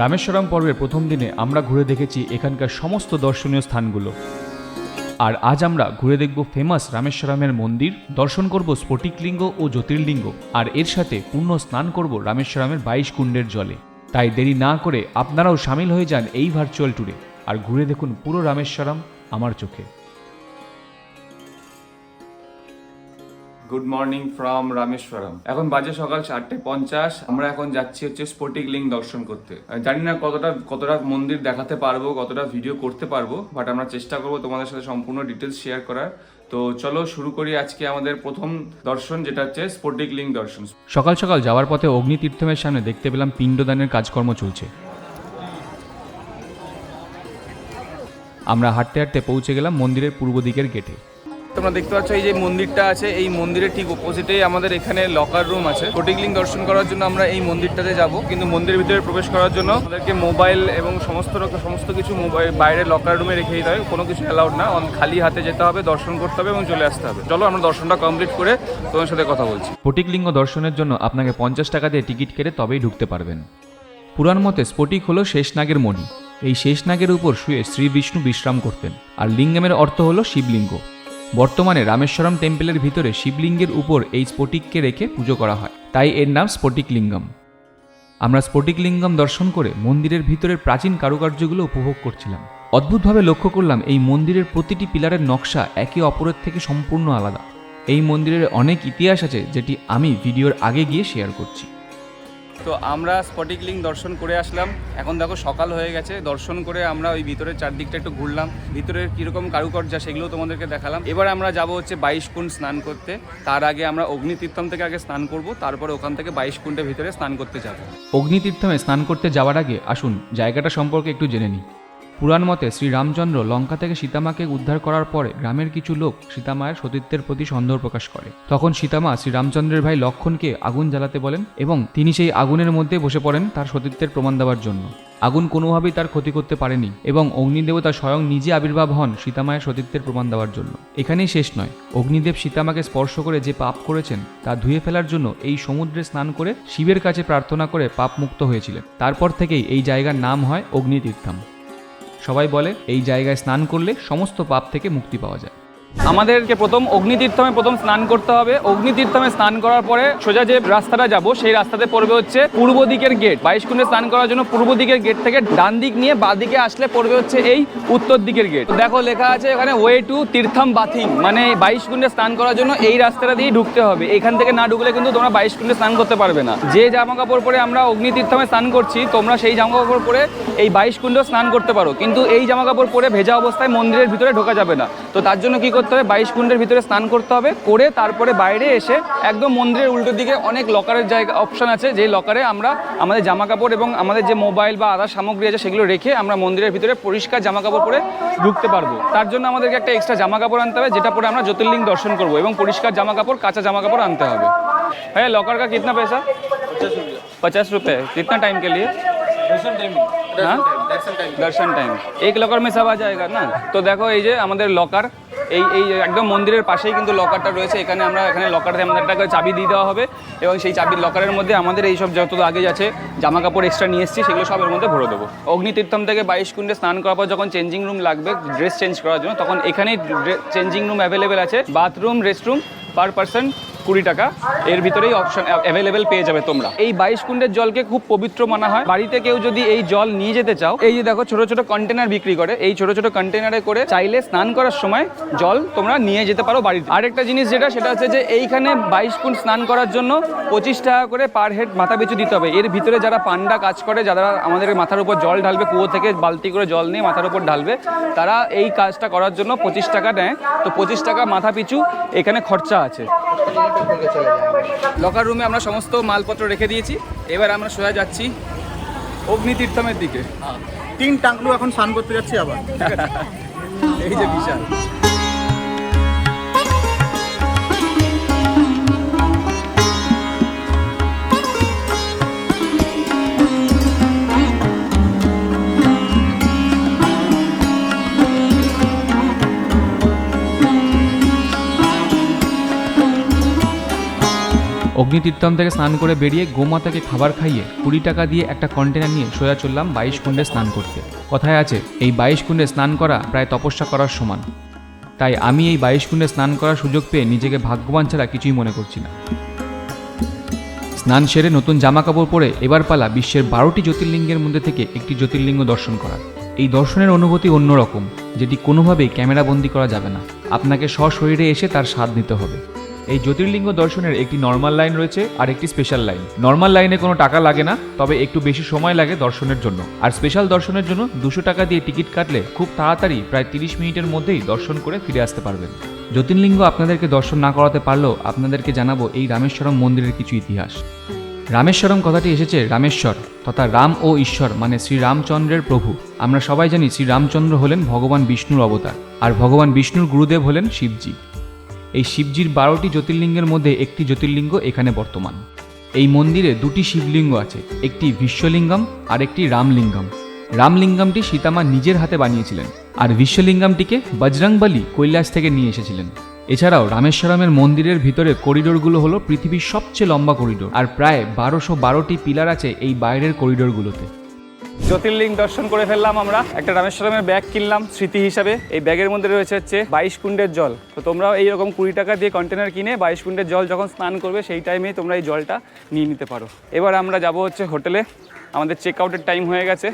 রামেশ্বরম পর্বের প্রথম দিনে আমরা ঘুরে দেখেছি এখানকার সমস্ত দর্শনীয় স্থানগুলো। আর আজ আমরা ঘুরে দেখব ফেমাস রামেশ্বরমের মন্দির, দর্শন করব স্ফটিকলিঙ্গ ও জ্যোতির্লিঙ্গ, আর এর সাথে পূর্ণ স্নান করব রামেশ্বরমের বাইশ কুণ্ডের জলে। তাই দেরি না করে আপনারাও সামিল হয়ে যান এই ভার্চুয়াল ট্যুরে আর ঘুরে দেখুন পুরো রামেশ্বরম আমার চোখে। গুড মর্নিং ফ্রম রামেশ্বরম এখন বাজে সকাল চারটে পঞ্চাশ। আমরা এখন যাচ্ছি হচ্ছে স্ফটিক লিঙ্গ দর্শন করতে। জানি না কতটা কতটা মন্দির দেখাতে পারব, কতটা ভিডিও করতে পারব বাট আমরা চেষ্টা করব তোমাদের সাথে সম্পূর্ণ ডিটেলস শেয়ার করার। তো চলো শুরু করি আজকে আমাদের প্রথম দর্শন, যেটা হচ্ছে স্ফটিক লিঙ্গ দর্শন। সকাল সকাল যাওয়ার পথে অগ্নিতীর্থমের সামনে দেখতে পেলাম পিণ্ডদানের কাজকর্ম চলছে। আমরা হাঁটতে হাঁটতে পৌঁছে গেলাম মন্দিরের পূর্ব দিকের গেটে তোমরা দেখতে পাচ্ছ এই যে মন্দিরটা আছে, এই মন্দিরের ঠিক অপোজিটেই আমাদের এখানে লকার রুম আছে। ফটিকলিং দর্শন করার জন্য আমরা এই মন্দিরটাতে যাব, কিন্তু মন্দিরের ভিতরে প্রবেশ করার জন্য আমাদেরকে মোবাইল এবং সমস্ত রকম সমস্ত কিছু মোবাইল বাইরে লকার রুমে রেখে দিতে হবে। কোনো কিছু অ্যালাউড না খালি হাতে যেতে হবে, দর্শন করতে হবে এবং চলে আসতে হবে। চলো আমরা দর্শনটা কমপ্লিট করে তোমার সাথে কথা বলছি। ফটিকলিঙ্গ দর্শনের জন্য আপনাকে পঞ্চাশ টাকা দিয়ে টিকিট কেটে তবেই ঢুকতে পারবেন। পুরাণ মতে স্ফটিক হলো শেষনাগের মণি। এই শেষনাগের উপর শুয়ে শ্রী বিষ্ণু বিশ্রাম করতেন। আর লিঙ্গমের অর্থ হলো শিবলিঙ্গ। বর্তমানে রামেশ্বরম টেম্পলের ভিতরে শিবলিঙ্গের উপর এই স্ফটিককে রেখে পুজো করা হয়। তাই এর নাম স্ফটিক লিঙ্গম আমরা স্ফটিক লিঙ্গম দর্শন করে মন্দিরের ভিতরের প্রাচীন কারুকার্যগুলো উপভোগ করছিলাম। অদ্ভুতভাবে লক্ষ্য করলাম এই মন্দিরের প্রতিটি পিলারের নকশা একে অপরের থেকে সম্পূর্ণ আলাদা। এই মন্দিরের অনেক ইতিহাস আছে যেটি আমি ভিডিওর আগে গিয়ে শেয়ার করছি। তো আমরা স্পটিকলিং দর্শন করে আসলাম। এখন দেখো সকাল হয়ে গেছে। দর্শন করে আমরা ওই ভিতরের চারদিকটা একটু ঘুরলাম। ভিতরের কীরকম কারুকার্য সেগুলো তোমাদেরকে দেখালাম। এবার আমরা যাব হচ্ছে বাইশ কুণ্ড স্নান করতে। তার আগে আমরা অগ্নিতীর্থম থেকে আগে স্নান করব। তারপর ওখান থেকে বাইশ কুণ্ডের ভিতরে স্নান করতে যাব। অগ্নিতীর্থমে স্নান করতে যাওয়ার আগে আসুন, জায়গাটা সম্পর্কে একটু জেনে নিই। পুরাণ মতে শ্রীরামচন্দ্র লঙ্কা থেকে সীতামাকে উদ্ধার করার পরে গ্রামের কিছু লোক সীতামায়ের সতীত্বের প্রতি সন্দেহ প্রকাশ করে। তখন সীতামা শ্রীরামচন্দ্রের ভাই লক্ষণকে আগুন জ্বালাতে বলেন এবং তিনি সেই আগুনের মধ্যে বসে পড়েন তার সতীত্বের প্রমাণ দেওয়ার জন্য। আগুন কোনোভাবেই তার ক্ষতি করতে পারেনি এবং অগ্নিদেবতা স্বয়ং নিজে আবির্ভাব হন সীতামায়ের সতীত্বের প্রমাণ দেওয়ার জন্য। এখানেই শেষ নয়। অগ্নিদেব সীতামাকে স্পর্শ করে যে পাপ করেছেন, তা ধুয়ে ফেলার জন্য এই সমুদ্রে স্নান করে শিবের কাছে প্রার্থনা করে পাপ মুক্ত হয়েছিলেন। তারপর থেকেই এই জায়গার নাম হয় অগ্নিতীর্থম। সবাই বলে এই জায়গায় স্নান করলে সমস্ত পাপ থেকে মুক্তি পাওয়া যায়। আমাদেরকে প্রথম অগ্নিতীর্থমে প্রথম স্নান করতে হবে। অগ্নিতীর্থমে স্নান করার পরে সোজা যে রাস্তাটা যাব, সেই রাস্তাতে পড়বে হচ্ছে পূর্ব দিকের গেট। বাইশ কুণ্ডে স্নান করার জন্য পূর্ব দিকের গেট থেকে ডান দিক নিয়ে বাঁ দিকে আসলে পড়বে হচ্ছে এই উত্তর দিকের গেট। দেখো, লেখা আছে এখানে ওয়ে টু তীর্থম বাথিং মানে বাইশ কুণ্ডে স্নান করার জন্য এই রাস্তাটা দিয়ে ঢুকতে হবে। এখান থেকে না ঢুকলে কিন্তু তোমরা বাইশ কুণ্ডে স্নান করতে পারবে না। যে জামা কাপড় পরে আমরা অগ্নিতীর্থমে স্নান করছি, তোমরা সেই জামা কাপড় পরে এই বাইশ কুণ্ডে স্নান করতে পারো। কিন্তু এই জামা কাপড় পরে ভেজা অবস্থায় মন্দিরের ভিতরে ঢোকা যাবে না। তো তার জন্য কি করতে হবে বাইশ কুণ্ডের ভিতরে স্নান করতে হবে করে তারপরে বাইরে এসে একদম মন্দিরের উল্টো দিকে অনেক লকারের জায়গা অপশন আছে যেই লকারে আমরা আমাদের জামা কাপড় এবং আমাদের যে মোবাইল বা আদার সামগ্রী আছে সেগুলো রেখে আমরা মন্দিরের ভিতরে পরিষ্কার জামা কাপড় পরে ঢুকতে পারবো তার জন্য আমাদেরকে একটা এক্সট্রা জামা কাপড় আনতে হবে যেটা পরে আমরা জ্যোতির্লিঙ্গ দর্শন করবো এবং পরিষ্কার জামা কাপড় কাঁচা জামা কাপড় আনতে হবে হ্যাঁ লকার का कितना पैसा पचास रुपये कितना टाइम के लिए हाँ দর্শন টাইম এক লকার মে সব আ যায়গা না তো দেখো এই যে আমাদের লকার এই এই একদম মন্দিরের পাশেই কিন্তু লকারটা রয়েছে। এখানে আমরা, এখানে লকারে আমাদের একটা চাবি দিয়ে দেওয়া হবে এবং সেই চাবির লকারের মধ্যে আমাদের এই সব যত আগে আছে জামা কাপড় এক্সট্রা নিয়ে এসেছি, সেগুলো সবের মধ্যে ভরে দেবো। অগ্নিতীর্থম থেকে বাইশ কুণ্ডে স্নান করার পর যখন চেঞ্জিং রুম লাগবে ড্রেস চেঞ্জ করার জন্য, তখন এখানেই চেঞ্জিং রুম অ্যাভেলেবেল আছে। বাথরুম রেস্টরুম পার পার্সন কুড়ি টাকা। এর ভিতরেই অপশন অ্যাভেলেবেল পেয়ে যাবে তোমরা। এই বাইশ কুণ্ডের জলকে খুব পবিত্র মানা হয়। বাড়িতে কেউ যদি এই জল নিয়ে যেতে চাও, এই যে দেখো ছোট ছোট কন্টেনার বিক্রি করে, এই ছোট ছোট কন্টেনারে করে চাইলে স্নান করার সময় জল তোমরা নিয়ে যেতে পারো বাড়িতে। আরেকটা জিনিস যেটা, সেটা হচ্ছে যে এইখানে বাইশ কুণ্ড স্নান করার জন্য পঁচিশ টাকা করে পার হেড মাথা পিছু দিতে হবে। এর ভিতরে যারা পান্ডা কাজ করে, যারা আমাদের মাথার উপর জল ঢালবে, কুয়ো থেকে বালতি করে জল নিয়ে মাথার উপর ঢালবে, তারা এই কাজটা করার জন্য পঁচিশ টাকা নেয়। তো পঁচিশ টাকা মাথা পিছু এখানে খরচা আছে। লকার রুমে আমরা সমস্ত মালপত্র রেখে দিয়েছি। এবার আমরা সোজা যাচ্ছি অগ্নিতীর্থমের দিকে। তিন টাকলু এখন স্নান করতে যাচ্ছি আবার। এই যে বিশাল। অগ্নিতীর্থম থেকে স্নান করে বেরিয়ে গোমাতাকে খাবার খাইয়ে কুড়ি টাকা দিয়ে একটা কন্টেনার নিয়ে সোজা চললাম বাইশ কুণ্ডে স্নান করতে। কথায় আছে, এই বাইশ কুণ্ডে স্নান করা প্রায় তপস্যা করার সমান। তাই আমি এই বাইশ কুণ্ডে স্নান করার সুযোগ পেয়ে নিজেকে ভাগ্যবান ছাড়া কিছুই মনে করছি না। স্নান সেরে নতুন জামা কাপড় পরে এবার পালা বিশ্বের বারোটি জ্যোতির্লিঙ্গের মধ্যে থেকে একটি জ্যোতির্লিঙ্গ দর্শন করা এই দর্শনের অনুভূতি অন্যরকম, যেটি কোনোভাবেই ক্যামেরাবন্দি করা যাবে না। আপনাকে সশরীরে এসে তার স্বাদ নিতে হবে। এই জ্যোতির্লিঙ্গ দর্শনের একটি নর্মাল লাইন রয়েছে আর একটি স্পেশাল লাইন নর্মাল লাইনে কোনো টাকা লাগে না, তবে একটু বেশি সময় লাগে দর্শনের জন্য। আর স্পেশাল দর্শনের জন্য দুশো টাকা দিয়ে টিকিট কাটলে খুব তাড়াতাড়ি প্রায় তিরিশ মিনিটের মধ্যেই দর্শন করে ফিরে আসতে পারবেন। জ্যোতির্লিঙ্গ আপনাদেরকে দর্শন না করাতে পারলেও আপনাদেরকে জানাব এই রামেশ্বরম মন্দিরের কিছু ইতিহাস। রামেশ্বরম কথাটি এসেছে রামেশ্বর তথা রাম ও ঈশ্বর মানে শ্রীরামচন্দ্রের প্রভু। আমরা সবাই জানি শ্রীরামচন্দ্র হলেন ভগবান বিষ্ণুর অবতার। আর ভগবান বিষ্ণুর গুরুদেব হলেন শিবজি। এই শিবজির বারোটি জ্যোতির্লিঙ্গের মধ্যে একটি জ্যোতির্লিঙ্গ এখানে বর্তমান। এই মন্দিরে দুটি শিবলিঙ্গ আছে, একটি বিশ্বলিঙ্গম আর একটি রামলিঙ্গম। রামলিঙ্গমটি সীতামা নিজের হাতে বানিয়েছিলেন আর বিশ্বলিঙ্গমটিকে বজরংবলী কৈলাস থেকে নিয়ে এসেছিলেন। এছাড়াও রামেশ্বরমের মন্দিরের ভিতরে করিডোরগুলো হলো পৃথিবীর সবচেয়ে লম্বা করিডোর আর প্রায় বারোশো বারোটি পিলার আছে এই বাইরের করিডোরগুলোতে। জ্যোতির্লিঙ্গ দর্শন করে ফেললাম আমরা। একটা রামেশ্বরমের ব্যাগ কিনলাম স্মৃতি হিসাবে। এই ব্যাগের মধ্যে রয়েছে হচ্ছে বাইশ কুণ্ডের জল। তো তোমরাও এইরকম কুড়ি টাকা দিয়ে কন্টেনার কিনে বাইশ কুণ্ডের জল যখন স্নান করবে সেই টাইমে তোমরা এই জলটা নিয়ে নিতে পারো। এবার আমরা যাব হচ্ছে হোটেলে। আমাদের চেক আউটের টাইম হয়ে গেছে।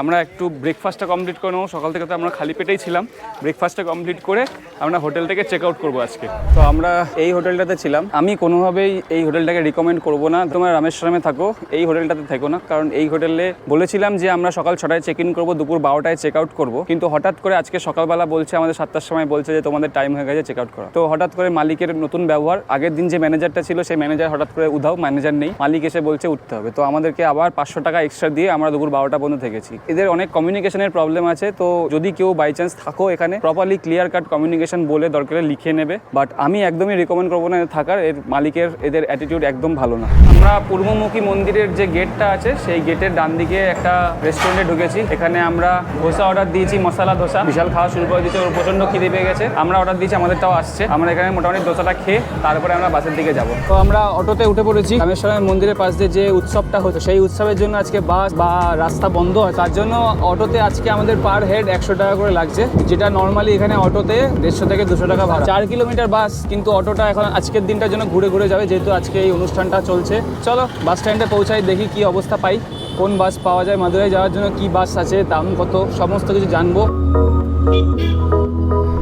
আমরা একটু ব্রেকফাস্টটা কমপ্লিট করে নেব। সকাল থেকে তো আমরা খালি পেটেই ছিলাম। ব্রেকফাস্টটা কমপ্লিট করে আমরা হোটেল থেকে চেক আউট করব আজকে। তো আমরা এই হোটেলটাতে ছিলাম। আমি কোনোভাবেই এই হোটেলটাকে রিকমেন্ড করব না। তোমরা রামেশ্বরমে থাকো, এই হোটেলটাতে থেকো না। কারণ এই হোটেলে বলেছিলাম যে আমরা সকাল ছটায় চেক ইন করব, দুপুর বারোটায় চেক আউট করব। কিন্তু হঠাৎ করে আজকে সকালবেলা বলছে, আমাদের সাতটার সময় বলছে যে তোমাদের টাইম হয়ে গেছে চেক আউট করা। তো হঠাৎ করে মালিকের নতুন ব্যবহার, আগের দিন যে ম্যানেজারটা ছিল, সেই ম্যানেজার হঠাৎ করে উধাও ম্যানেজার নেই। মালিক এসে বলছে, উঠতে হবে। তো আমাদেরকে আবার পাঁচশো টাকা এক্সট্রা দিয়ে আমরা দুপুর বারোটা পর্যন্ত থেকেছি। এদের অনেক কমিউনিকেশনের প্রবলেম আছে, তো যদি কেউ বাই চান্স থাকো এখানে প্রপারলি ক্লিয়ার কাট কমিউনিকেশন বলে দরকারে লিখে নেবে। বাট আমি একদমই রেকমেন্ড করব না থাকার, এর মালিকের, এদের অ্যাটিটিউড একদম ভালো না। আমরা পূর্বমুখী মন্দিরের যে গেটটা আছে, সেই গেটের ডান দিকে একটা রেস্টুরেন্টে ঢুকেছি। এখানে আমরা ধোসা অর্ডার দিয়েছি, মশলা ধোসা। বিশাল খাওয়া শুরু করে দিয়েছে, ওর প্রচণ্ড খিদে পেয়ে গেছে। আমরা অর্ডার দিয়েছি আমাদেরটাও আসছে। আমরা এখানে মোটামুটি দোসাটা খেয়ে, তারপরে আমরা বাসের দিকে যাব। তো আমরা অটোতে উঠে পড়েছি। রামেশ্বরের মন্দিরের পাশ দিয়ে যে উৎসবটা হতো সেই উৎসবের জন্য আজকে বাস বা রাস্তা বন্ধ হয় তার জন্য অটোতে আজকে আমাদের পার হেড একশো টাকা করে লাগছে, যেটা নর্মালি এখানে অটোতে দেড়শো থেকে দুশো টাকা ভাড়া। চার কিলোমিটার বাস কিন্তু অটোটা এখন আজকের দিনটার জন্য ঘুরে ঘুরে যাবে, যেহেতু আজকে এই অনুষ্ঠানটা চলছে। চলো বাস স্ট্যান্ডে পৌঁছাই, দেখি কি অবস্থা পাই, কোন বাস পাওয়া যায়। মাদুরাই যাওয়ার জন্য কি বাস আছে, দাম কত, সমস্ত কিছু জানব।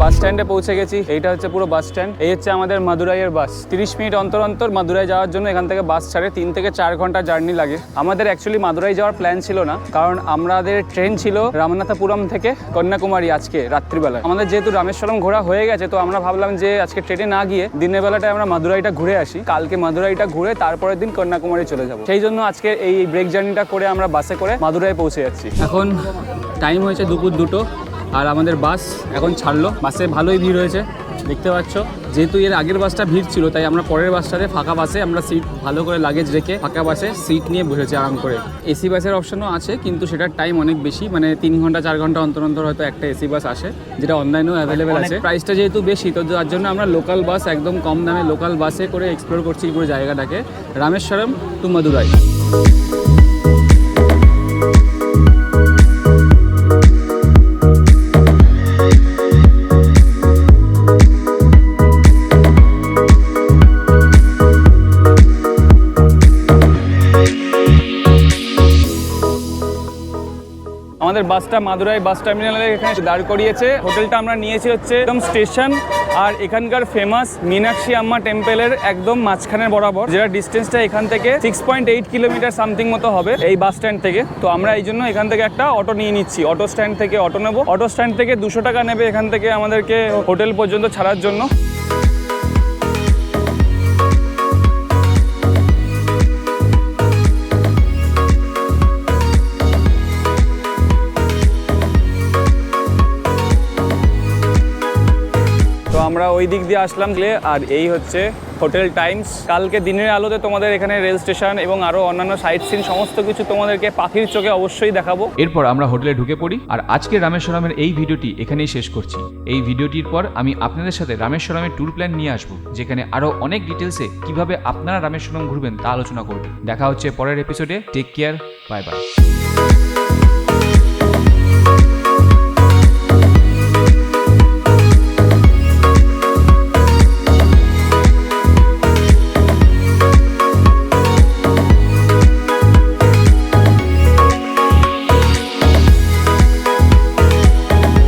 বাস স্ট্যান্ডে পৌঁছে গেছি। এইটা হচ্ছে পুরো বাস স্ট্যান্ড। এই হচ্ছে আমাদের মাদুরাইয়ের বাস। তিরিশ মিনিট অন্তর অন্তর মাদুরাই যাওয়ার জন্য এখান থেকে বাস ছাড়ে। তিন থেকে চার ঘণ্টা জার্নি লাগে। আমাদের অ্যাকচুয়ালি মাদুরাই যাওয়ার প্ল্যান ছিল না। কারণ আমাদের ট্রেন ছিল রামনাথপুরম থেকে কন্যাকুমারী আজকে, রাত্রিবেলা। আমাদের যেহেতু রামেশ্বরম ঘোরা হয়ে গেছে, তো আমরা ভাবলাম যে আজকে ট্রেনে না গিয়ে দিনের বেলাটায় আমরা মাদুরাইটা ঘুরে আসি। কালকে মাদুরাইটা ঘুরে তারপরের দিন কন্যাকুমারী চলে যাব। সেই জন্য আজকে এই ব্রেক জার্নিটা করে আমরা বাসে করে মাদুরাই পৌঁছে যাচ্ছি। এখন টাইম হয়েছে দুপুর দুটো। আর আমাদের বাস এখন ছাড়লো। বাসে ভালোই ভিড় হয়েছে দেখতে পাচ্ছ। যেহেতু এর আগের বাসটা ভিড় ছিল তাই আমরা পরের বাসটাতে ফাঁকা বাসে আমরা সিট ভালো করে লাগেজ রেখে ফাঁকা বাসে সিট নিয়ে বসেছি আরাম করে। এসি বাসের অপশনও আছে কিন্তু সেটার টাইম অনেক বেশি মানে তিন ঘণ্টা চার ঘণ্টা অন্তর অন্তর হয়তো একটা এসি বাস আসে যেটা অনলাইনেও অ্যাভেলেবেল আছে। প্রাইসটা যেহেতু বেশি তো তার জন্য আমরা লোকাল বাস একদম কম দামে লোকাল বাসে করে এক্সপ্লোর করছি পুরো জায়গাটাকে। রামেশ্বরম টু মাদুরাই আমাদের বাসটা মাদুরাই বাস টার্মিনালে এখানে দাঁড় করিয়েছে। হোটেলটা আমরা নিয়েছি হচ্ছে একদম স্টেশন আর এখানকার ফেমাস মীনাক্ষী আম্মা টেম্পলের একদম মাঝখানের বরাবর, যেটা ডিস্টেন্সটা এখান থেকে six point eight kilometre something মতো হবে এই বাস স্ট্যান্ড থেকে। তো আমরা এই জন্য এখান থেকে একটা অটো নিয়ে নিচ্ছি। অটো স্ট্যান্ড থেকে অটো নেব। অটো স্ট্যান্ড থেকে দুশো টাকা নেবে এখান থেকে আমাদেরকে হোটেল পর্যন্ত ছাড়ার জন্য। আমরা ওই দিক দিয়ে আসলাম গেলে আর এই হচ্ছে হোটেল টাইমস। কালকে দিনের আলোতে তোমাদের এখানে রেল স্টেশন এবং আরও অন্যান্য সাইট সিন, সমস্ত কিছু তোমাদেরকে পাখির চোখে অবশ্যই দেখাবো। এরপর আমরা হোটেলে ঢুকে পড়ি, আর আজকে রামেশ্বরমের এই ভিডিওটি এখানেই শেষ করছি। এই ভিডিওটির পর আমি আপনাদের সাথে রামেশ্বরমের ট্যুর প্ল্যান নিয়ে আসব, যেখানে আরও অনেক ডিটেলসে কীভাবে আপনারা রামেশ্বরম ঘুরবেন তা আলোচনা করব। দেখা হচ্ছে পরের এপিসোডে টেক কেয়ার বাই বাই